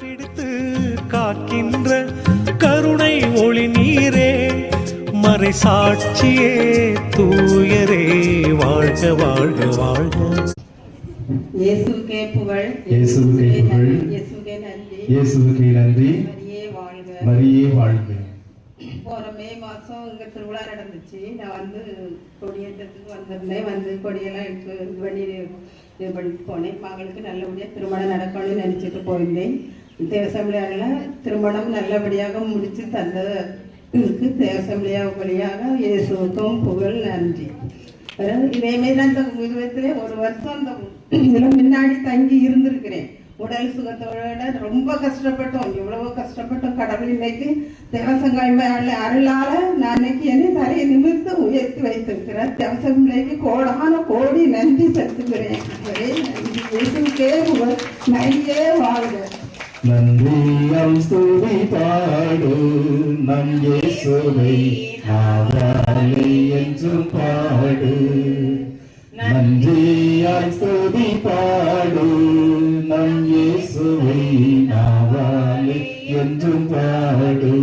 பிடித்து காக்கின்ற கருணை ஒளி நீரே மறை சாட்சியே தூயரே வாழ்க வாழ்க வாழ்க. இயேசுக்கே புகழ் இயேசுவுக்கே புகழ். இயேசுக்கே நன்றி. இயேசுவுக்கு நன்றி. மரியே வாழ்க. மரியே வாழ்க. போன மே மாசம் இங்க திருவிழா நடந்துச்சு. நான் வந்து கொடியேற்றத்துக்கு வந்திருந்தேன். வந்து கொடியெல்லாம் எடுத்து இது பண்ணி இது பண்ணிட்டு போனேன். மகளுக்கு நல்லபடியாக திருமணம் நடக்கணும்னு நினச்சிட்டு போயிருந்தேன். தேவசம்பிளையாரில் திருமணம் நல்லபடியாக முடித்து தந்த இதுக்கு தேவசம்பிளையா வழியாக இயேசுவுக்கும் புகழ் நன்றி. அதாவது இதேமாரி அந்த விதத்தில் ஒரு வருஷம் அந்த இதில் முன்னாடி தங்கி இருந்திருக்கிறேன். உடல் சுகத்தோட ரொம்ப கஷ்டப்பட்டோம். எவ்வளவோ கஷ்டப்பட்டோம். கடவுள் இன்னைக்கு தேவசங்காய் அருளால நான் இன்னைக்கு என்னை தலையை நிமிர்ந்து உயர்த்தி வைத்திருக்கிறேன் தேவசங்காய்க்கு கோடான கோடி நன்றி செலுத்துகிறேன் நன்றியே வாழ்க நன்றியம் ஸ்துதி பாடு நம் இயேசுவை நாவாலே என்றும் பாடு நன்றியாய் ஸ்துதி பாடு நம் இயேசுவை என்றும் பாடு.